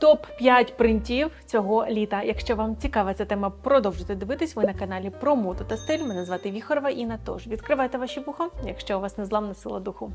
Топ 5 принтів цього літа. Якщо вам цікава ця тема, продовжуйте дивитись. Ви на каналі про моду та стиль. Мене звати Віхорова Інна. Тож відкривайте ваші вухо, якщо у вас незламна сила духу.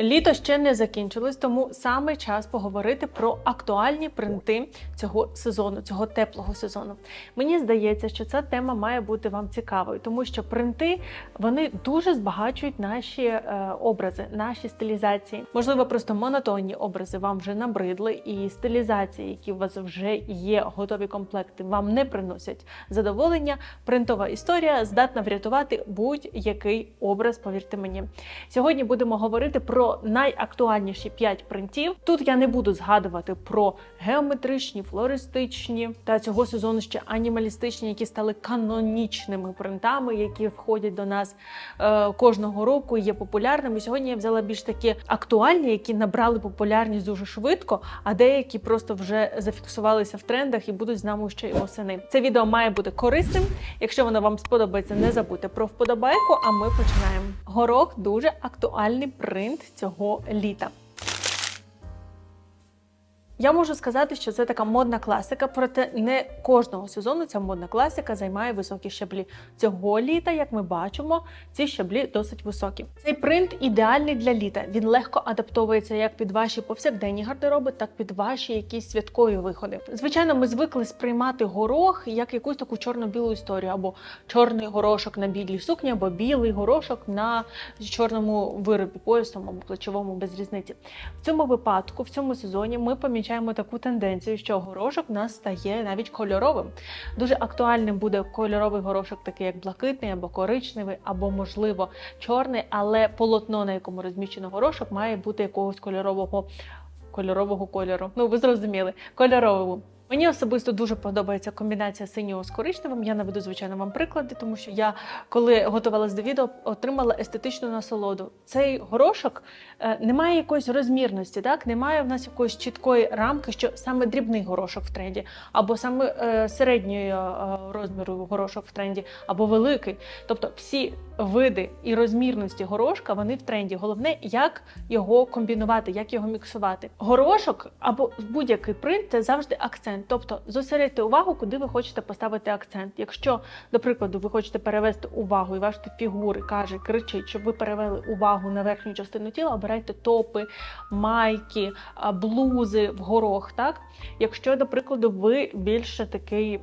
Літо ще не закінчилось, тому саме час поговорити про актуальні принти цього сезону, цього теплого сезону. Мені здається, що ця тема має бути вам цікавою, тому що принти вони дуже збагачують наші е, образи, наші стилізації. Можливо, просто монотонні образи вам вже набридли, і стилізації, які у вас вже є, готові комплекти, вам не приносять задоволення. Принтова історія здатна врятувати будь-який образ. Повірте мені. Сьогодні будемо говорити про найактуальніші 5 принтів. Тут я не буду згадувати про геометричні, флористичні та цього сезону ще анімалістичні, які стали канонічними принтами, які входять до нас е, кожного року. і Є популярними. Сьогодні я взяла більш такі актуальні, які набрали популярність дуже швидко, а деякі просто вже зафіксувалися в трендах і будуть з нами ще й восени. Це відео має бути корисним. Якщо воно вам сподобається, не забудьте про вподобайку. А ми починаємо. Горох дуже актуальний принт цього літа. Я можу сказати, що це така модна класика, проте не кожного сезону ця модна класика займає високі щаблі. Цього літа, як ми бачимо, ці щаблі досить високі. Цей принт ідеальний для літа. Він легко адаптовується як під ваші повсякденні гардероби, так під ваші якісь святкові виходи. Звичайно, ми звикли сприймати горох як якусь таку чорно-білу історію, або чорний горошок на білій сукні, або білий горошок на чорному виробі, поясом або плечовому без різниці. В цьому випадку, в цьому сезоні, ми помічаємо таку тенденцію, що горошок у нас стає навіть кольоровим. Дуже актуальним буде кольоровий горошок, такий як блакитний або коричневий, або, можливо, чорний, але полотно, на якому розміщено горошок, має бути якогось кольорового кольорового кольору. Ну, ви зрозуміли, кольорового. Мені особисто дуже подобається комбінація синього з коричневим. Я наведу, звичайно, вам приклади, тому що я, коли готувалась до відео, отримала естетичну насолоду. Цей горошок е, не має якоїсь розмірності, так немає в нас якоїсь чіткої рамки, що саме дрібний горошок в тренді, або саме е, середньої е, розміру горошок в тренді, або великий. Тобто всі види і розмірності горошка вони в тренді. Головне, як його комбінувати, як його міксувати. Горошок або будь-який принт це завжди акцент. Тобто зосередьте увагу, куди ви хочете поставити акцент. Якщо, до прикладу, ви хочете перевести увагу і ваші фігури каже, кричить, щоб ви перевели увагу на верхню частину тіла, обирайте топи, майки, блузи в горох. Так, якщо, до прикладу, ви більше такий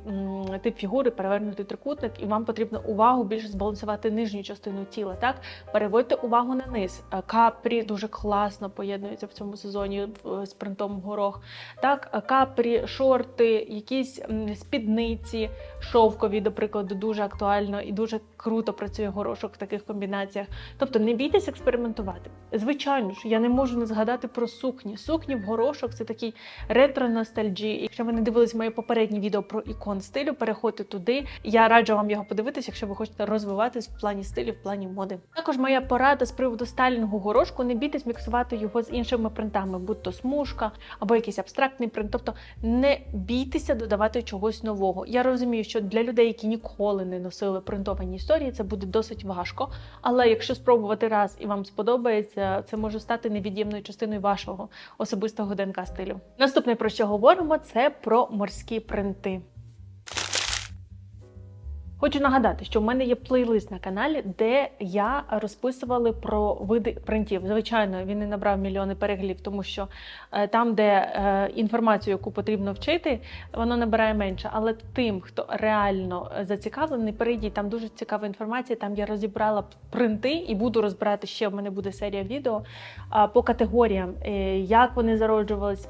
тип фігури, перевернутий трикутник, і вам потрібно увагу більше збалансувати нижню частину тіла. Так, переводьте увагу на низ. Капрі дуже класно поєднується в цьому сезоні з принтом в горох. Так, капрі, шорти, якісь спідниці, шовкові, до прикладу, дуже актуально і дуже круто працює горошок в таких комбінаціях. Тобто не бійтесь експериментувати. Звичайно ж, я не можу не згадати про сукні. Сукні в горошок це такий ретро-ностальджі. Якщо ви не дивились моє попереднє відео про ікон стилю, переходьте туди. Я раджу вам його подивитись, якщо ви хочете розвиватись в плані стилю, в плані моди. Також моя порада з приводу стайлінгу горошку. Не бійтесь міксувати його з іншими принтами, будь то смужка або якийсь абстрактний принт. Тобто не бійтеся додавати чогось нового. Я розумію, що для людей, які ніколи не носили принтовані історії, це буде досить важко. Але якщо спробувати раз і вам сподобається, це може стати невід'ємною частиною вашого особистого ДНК стилю. Наступне про що говоримо, це про морські принти. Хочу нагадати, що в мене є плейлист на каналі, де я розписувала про види принтів. Звичайно, він не набрав мільйони переглядів, тому що е, там, де е, інформацію, яку потрібно вчити, воно набирає менше. Але тим, хто реально е, зацікавлений, перейдіть, там дуже цікава інформація. Там я розібрала принти і буду розбирати ще. В мене буде серія відео по категоріям, як вони зароджувались,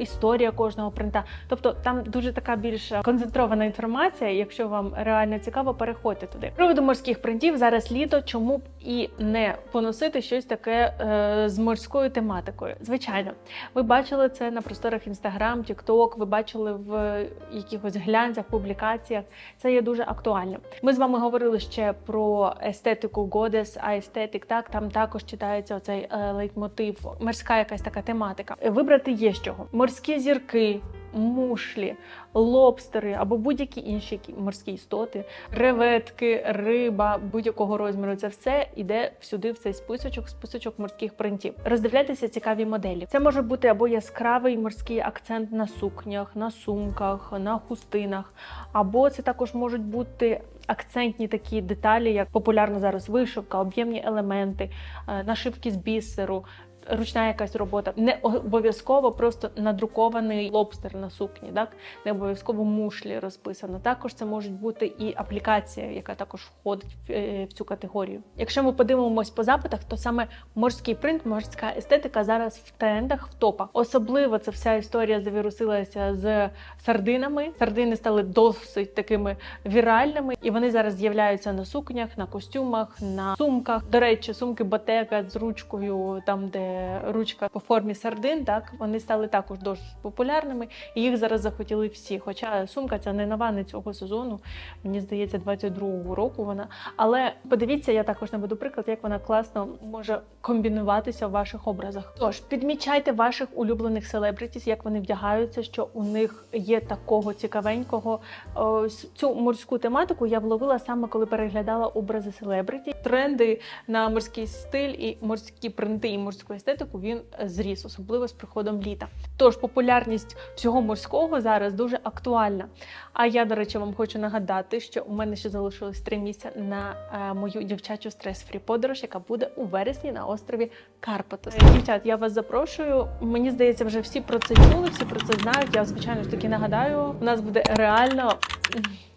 історія кожного принта. Тобто там дуже така більш концентрована інформація. Якщо вам реально цікаво, переходьте туди. З Приводу морських принтів зараз літо, чому б і не поносити щось таке е, з морською тематикою. Звичайно, ви бачили це на просторах Інстаграм, Тікток, ви бачили в якихось глянцях, публікаціях. Це є дуже актуально. Ми з вами говорили ще про естетику Goddess, а естетик, так там також читається оцей е, лейтмотив, морська якась така тематика. Вибрати є з чого. Морські зірки, мушлі, лобстери або будь-які інші морські істоти, реветки, риба будь-якого розміру. Це все йде всюди в цей списочок, списочок морських принтів. Роздивляйтеся цікаві моделі. Це може бути або яскравий морський акцент на сукнях, на сумках, на хустинах, або це також можуть бути акцентні такі деталі, як популярно зараз вишивка, об'ємні елементи, е, нашивки з бісеру. Ручна якась робота, не обов'язково просто надрукований лобстер на сукні, так не обов'язково мушлі розписано. Також це може бути і аплікація, яка також входить в, е, в цю категорію. Якщо ми подивимось по запитах, то саме морський принт, морська естетика зараз в трендах, в топах. Особливо це вся історія завірусилася з сардинами. Сардини стали досить такими віральними, і вони зараз з'являються на сукнях, на костюмах, на сумках. До речі, сумки Ботека з ручкою, там де ручка по формі сардин, так вони стали також дуже популярними, і їх зараз захотіли всі. Хоча сумка ця не нова не цього сезону, мені здається, 22-го року вона. Але подивіться, я також наведу приклад, як вона класно може комбінуватися в ваших образах. Тож підмічайте ваших улюблених селебритіс, як вони вдягаються, що у них є такого цікавенького. Цю морську тематику я вловила саме коли переглядала образи селебриті. Тренди на морський стиль і морські принти і морську естетику він е, зріс, особливо з приходом літа. Тож популярність всього морського зараз дуже актуальна. А я, до речі, вам хочу нагадати, що у мене ще залишилось три місця на е, мою дівчачу стрес-фрі подорож, яка буде у вересні на острові Карпатос. Е, Дівчат, я вас запрошую. Мені здається, вже всі про це чули, всі про це знають. Я звичайно ж таки нагадаю. У нас буде реально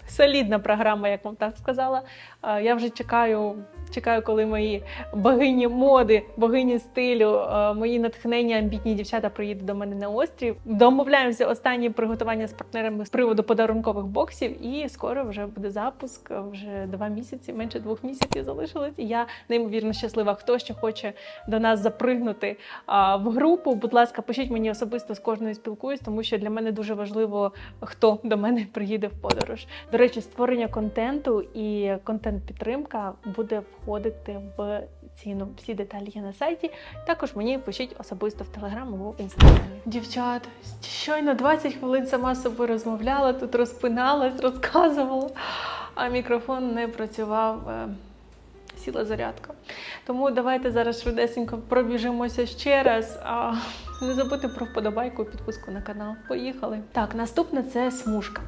солідна програма, як вам так сказала. Я вже чекаю. Чекаю, коли мої богині моди, богині стилю, е, мої натхнення, амбітні дівчата приїдуть до мене на острів. Домовляємося останні приготування з партнерами з приводу подарункових боксів. І скоро вже буде запуск. Вже два місяці, менше двох місяців залишилось. І я неймовірно щаслива. Хто ще хоче до нас запригнути в групу? Будь ласка, пишіть мені особисто з кожною спілкуюсь, тому що для мене дуже важливо, хто до мене приїде в подорож. До речі, створення контенту і контент-підтримка буде входити в ціну. Всі деталі є на сайті. Також мені пишіть особисто в телеграм або в інстаграмі. Дівчат, щойно 20 хвилин сама з собою розмовляла, тут розпиналась, розказувала, а мікрофон не працював. е, Сіла зарядка. Тому давайте зараз швидесенько пробіжимося ще раз. А не забудьте про вподобайку і підписку на канал. Поїхали. Так, наступне це смужка.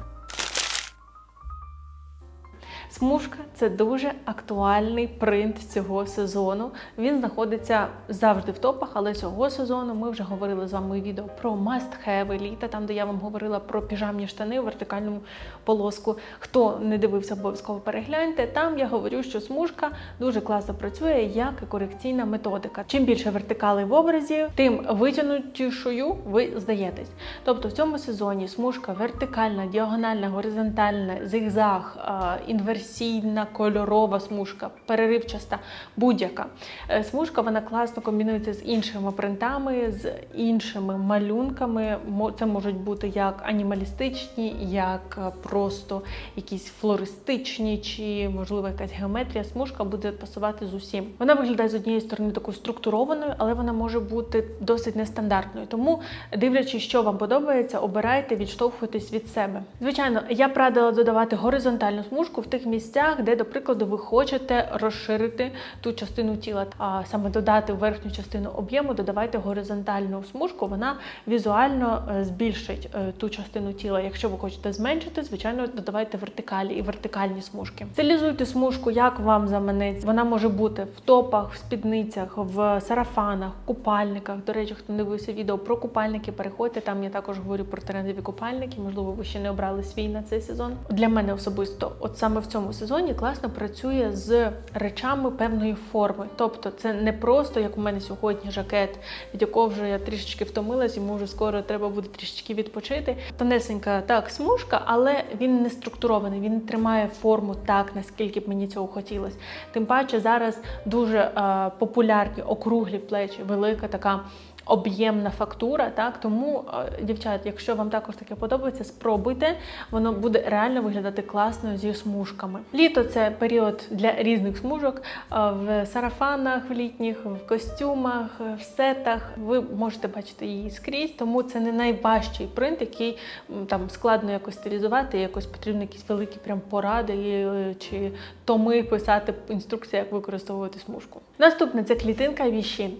Смужка це дуже актуальний принт цього сезону. Він знаходиться завжди в топах, але цього сезону ми вже говорили з вами відео про must-have літа, там де я вам говорила про піжамні штани у вертикальному полоску. Хто не дивився, обов'язково перегляньте. Там я говорю, що смужка дуже класно працює як і корекційна методика. Чим більше вертикалей в образі, тим витягнутішою ви здаєтесь. Тобто в цьому сезоні смужка вертикальна, діагональна, горизонтальна, зигзаг, е, інверсійна, кольорова смужка, переривчаста, будь-яка. Е, Смужка вона класно комбінується з іншими принтами, з іншими малюнками. Це можуть бути як анімалістичні, як е, просто якісь флористичні, чи можливо якась геометрія. Смужка буде пасувати з усім. Вона виглядає з однієї сторони такою структурованою, але вона може бути досить нестандартною. Тому, дивлячись, що вам подобається, обирайте, відштовхуйтесь від себе. Звичайно, я б радила додавати горизонтальну смужку в тих місцях, де, до прикладу, ви хочете розширити ту частину тіла, а саме додати в верхню частину об'єму, додавайте горизонтальну смужку. Вона візуально е, збільшить е, ту частину тіла. Якщо ви хочете зменшити, звичайно, додавайте вертикалі і вертикальні смужки. Стилізуйте смужку, як вам заманеться. Вона може бути в топах, в спідницях, в сарафанах, купальниках. До речі, хто не дивився відео про купальники, переходьте. Там я також говорю про трендові купальники. Можливо, ви ще не обрали свій на цей сезон. Для мене особисто, от саме в цьому сезоні, класно працює з речами певної форми. Тобто, це не просто як у мене сьогодні жакет, від якого вже я трішечки втомилась, і може скоро треба буде трішечки відпочити. Тонесенька так смужка, але він не структурований. Він тримає форму так, наскільки б мені цього хотілося. Тим паче зараз дуже е, популярні округлі плечі, велика така об'ємна фактура. Так тому, е, дівчат, якщо вам також таке подобається, спробуйте. Воно буде реально виглядати класно зі смужками. Літо це період для різних смужок е, в сарафанах, в літніх, в костюмах, в сетах. Ви можете бачити її скрізь, тому це не найважчий принт, який там складно якось стилізувати, якось потрібно якісь великі прям поради е, чи томи писати інструкція, як використовувати смужку. Наступне це клітинка віщин.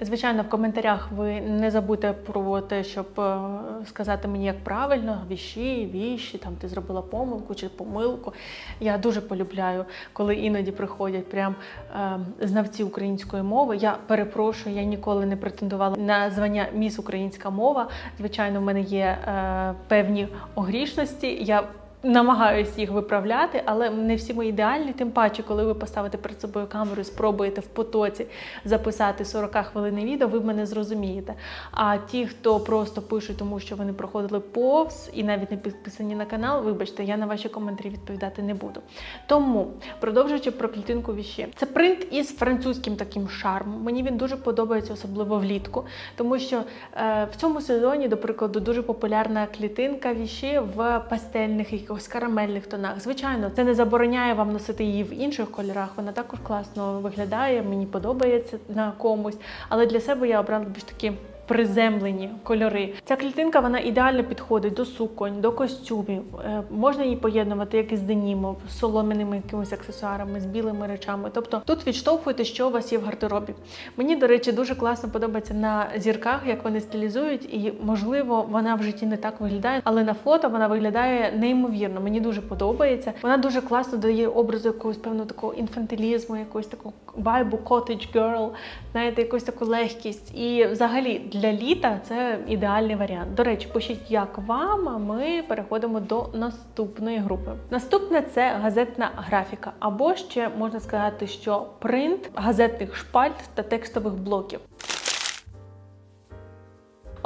Звичайно, в коментарях ви не забудьте про те, щоб е, сказати мені, як правильно, віші, віші, там ти зробила помилку чи помилку. Я дуже полюбляю, коли іноді приходять прям е, знавці української мови. Я перепрошую, я ніколи не претендувала на звання Міс Українська мова. Звичайно, в мене є е, певні огрішності. Я намагаюся їх виправляти, але не всі ми ідеальні. Тим паче, коли ви поставите перед собою камеру і спробуєте в потоці записати 40 хвилин відео, ви мене зрозумієте. А ті, хто просто пишуть, тому що вони проходили повз і навіть не підписані на канал, вибачте, я на ваші коментарі відповідати не буду. Тому, продовжуючи про клітинку віші, це принт із французьким таким шармом. Мені він дуже подобається, особливо влітку, тому що е, в цьому сезоні, до прикладу, дуже популярна клітинка віші в пастельних карамельних тонах. Звичайно, це не забороняє вам носити її в інших кольорах. Вона також класно виглядає, мені подобається на комусь, але для себе я обрала більш такі. Приземлені кольори. Ця клітинка вона ідеально підходить до суконь, до костюмів. Е, можна її поєднувати як із денімом, з солом'яними якимись аксесуарами, з білими речами. Тобто тут відштовхуєте, що у вас є в гардеробі. Мені, до речі, дуже класно подобається на зірках, як вони стилізують, і можливо вона в житті не так виглядає, але на фото вона виглядає неймовірно. Мені дуже подобається. Вона дуже класно дає образу якогось певного такого інфантилізму, якогось такого вайбу cottage girl, знаєте, якусь таку легкість. І взагалі для літа це ідеальний варіант. До речі, пишіть, як вам, а ми переходимо до наступної групи. Наступне це газетна графіка, або ще можна сказати, що принт газетних шпальт та текстових блоків.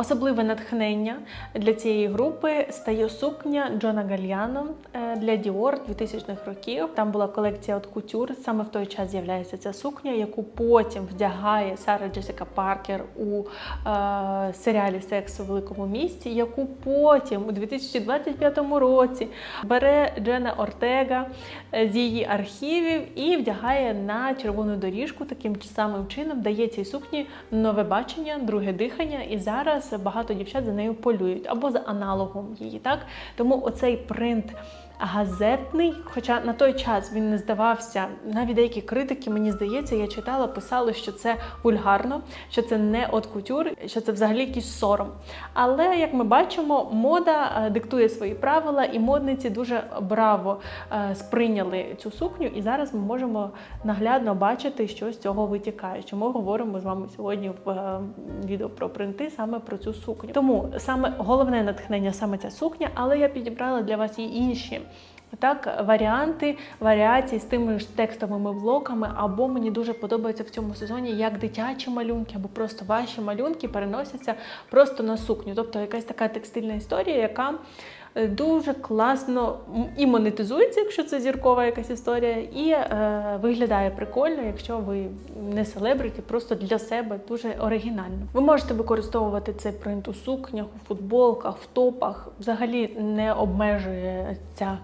Особливе натхнення для цієї групи стає сукня Джона Гальяно е, для Dior 2000-х років. Там була колекція от кутюр. Саме в той час з'являється ця сукня, яку потім вдягає Сара Джесіка Паркер у е, серіалі Секс у великому місті, яку потім у 2025 році бере Джена Ортега е, з її архівів і вдягає на червону доріжку. Таким самим чином дає цій сукні нове бачення, друге дихання. І зараз багато дівчат за нею полюють або за аналогом її. Так тому оцей принт. Газетний, хоча на той час він не здавався, навіть деякі критики, мені здається, я читала, писали, що це вульгарно, що це не от кутюр, що це взагалі якийсь сором. Але як ми бачимо, мода е, диктує свої правила, і модниці дуже браво е, сприйняли цю сукню. І зараз ми можемо наглядно бачити, що з цього витікає. Чому говоримо з вами сьогодні в е, відео про принти саме про цю сукню. Тому саме головне натхнення саме ця сукня, але я підібрала для вас і інші. Так, варіанти варіацій з тими ж текстовими блоками, або мені дуже подобається в цьому сезоні як дитячі малюнки, або просто ваші малюнки переносяться просто на сукню. Тобто якась така текстильна історія, яка е, дуже класно і монетизується, якщо це зіркова якась історія, і е, виглядає прикольно, якщо ви не селебриті, просто для себе дуже оригінально. Ви можете використовувати цей принт у сукнях, у футболках, в топах. Взагалі не обмежує ця.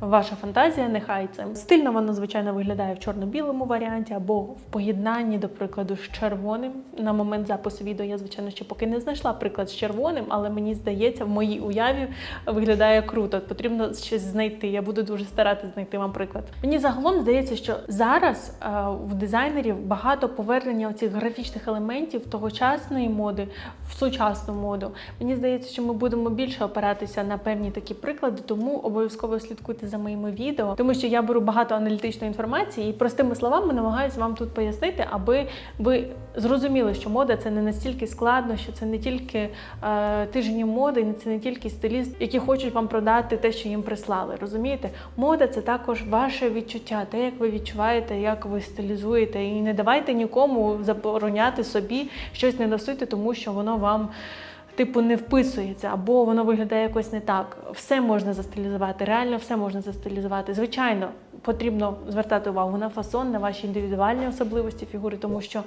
Ваша фантазія, нехай це стильно воно звичайно виглядає в чорно-білому варіанті або в поєднанні, до прикладу, з червоним. На момент запису відео я, звичайно, ще поки не знайшла приклад з червоним, але мені здається, в моїй уяві виглядає круто. Потрібно щось знайти. Я буду дуже старатися знайти вам приклад. Мені загалом здається, що зараз е, в дизайнерів багато повернення оцих графічних елементів тогочасної моди в сучасну моду. Мені здається, що ми будемо більше опиратися на певні такі приклади, тому обов'язково слідкуйте за моїми відео, тому що я беру багато аналітичної інформації і простими словами намагаюся вам тут пояснити, аби ви зрозуміли, що мода це не настільки складно, що це не тільки е, тижні моди, це не тільки стиліст, які хочуть вам продати те, що їм прислали. Розумієте? Мода це також ваше відчуття, те, як ви відчуваєте, як ви стилізуєте, і не давайте нікому забороняти собі щось не носити, тому що воно вам типу не вписується, або воно виглядає якось не так. Все можна застилізувати, реально все можна застилізувати. Звичайно, потрібно звертати увагу на фасон, на ваші індивідуальні особливості фігури, тому що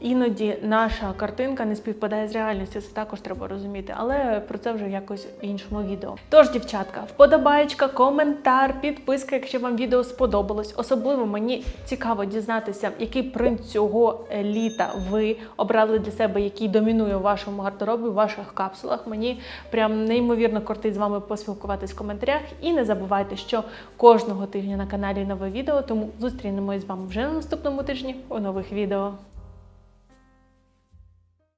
іноді наша картинка не співпадає з реальністю. Це також треба розуміти. Але про це вже якось в іншому відео. Тож, дівчатка, вподобаєчка, коментар, підписка, якщо вам відео сподобалось. Особливо мені цікаво дізнатися, який принт цього літа ви обрали для себе, який домінує у вашому гардеробі, у ваших капсулах. Мені прям неймовірно кортить з вами поспілкуватись в коментарях. І не забувайте, що кожного тижня на каналі нове відео, тому зустрінемось з вами вже на наступному тижні у нових відео.